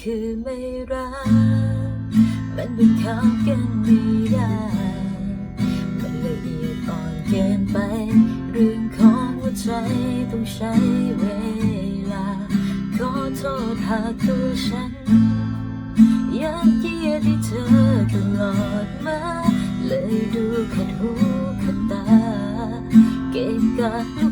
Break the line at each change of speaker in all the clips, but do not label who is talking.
คือไม่รัก มันเป็นข้าวกันไม่ได้ มันละเอียดอ่อนเกินไป เรื่องของหัวใจต้องใช้เวลา ขอโทษหากตัวฉันยากเยียดให้เธอตลอดมา เลยดูขัดหูขัดตา เกะกะลูก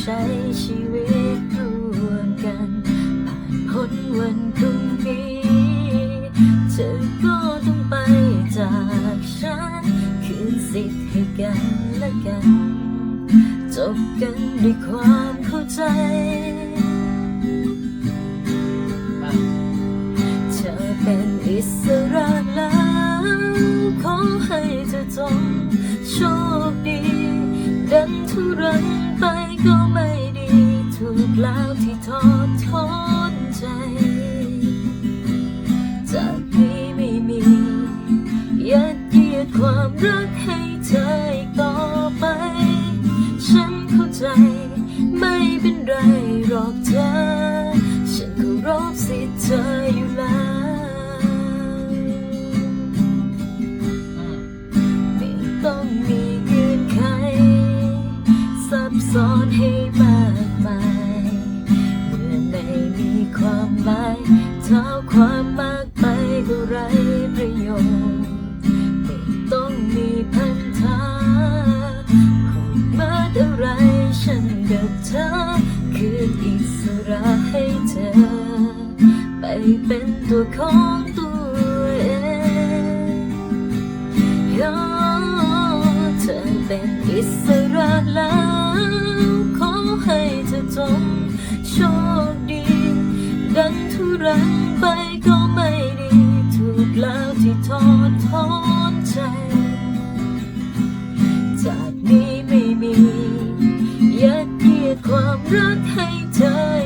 ใช้ชีวิตร่วมกันผ่านพ้นวันพรุ่งนี้ เธอก็ต้องไปจากฉัน คืนสิทธิ์ให้กันและกัน จบกันด้วยความเข้าใจเธอเป็นอิสระแล้วขอให้เธอจงโชคดีดันทุรังไป ก็ไม่ดีถูกแล้วที่ทอดทนใจ จากนี้ไม่มียัดเยียดความรักให้เธออีกต่อไป ฉันเข้าใจไม่เป็นไรหรอกเธอ กเธอ คืนอิสระให้เธอ ไปเป็นตัวของตัวเองโอ้เธอเป็นอิสระแล้วขอให้เธอจงโชคดี ดันทุรังไปก็ไม่ดี ถูกแล้วที่ทอดทอนใจ รักให้เธอ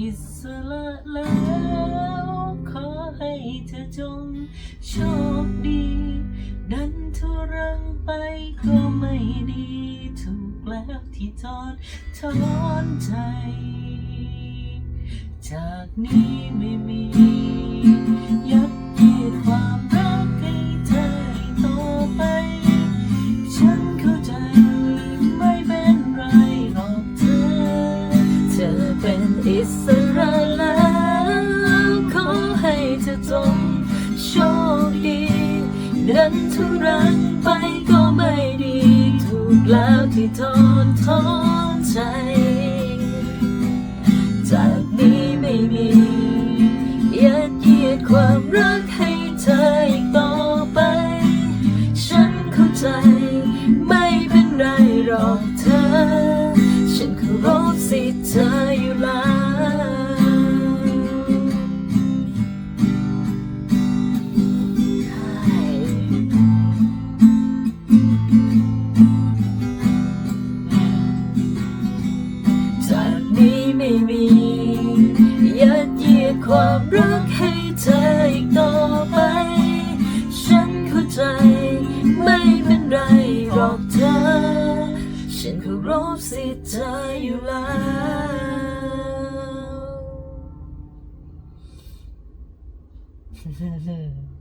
อิส
ระแล้วขอให้เธอจงโชคดี ดันทุรังไปก็ไม่ดีถูกแล้วที่ทอดทอนใจ จากนี้ไม่มี
สระแล้วขอให้เธอจงโชคดีดันทุรังไปก็ไม่ดี ถูกแล้วที่ทอนทอนใจ จากนี้ไม่มียัดเยียดความรักให้เธออีกต่อไป ฉันเข้าใจไม่เป็นไรหรอกเธอ ฉันเคารพสิทธิ์เธออยู่แล้ว ม่มียัดเยียดความรักให้เธออีกต่อไป ฉันเข้าใจ ไม่เป็นไรหรอกเธอ ฉันเคารพสิทธิ์เธออยู่แล้ว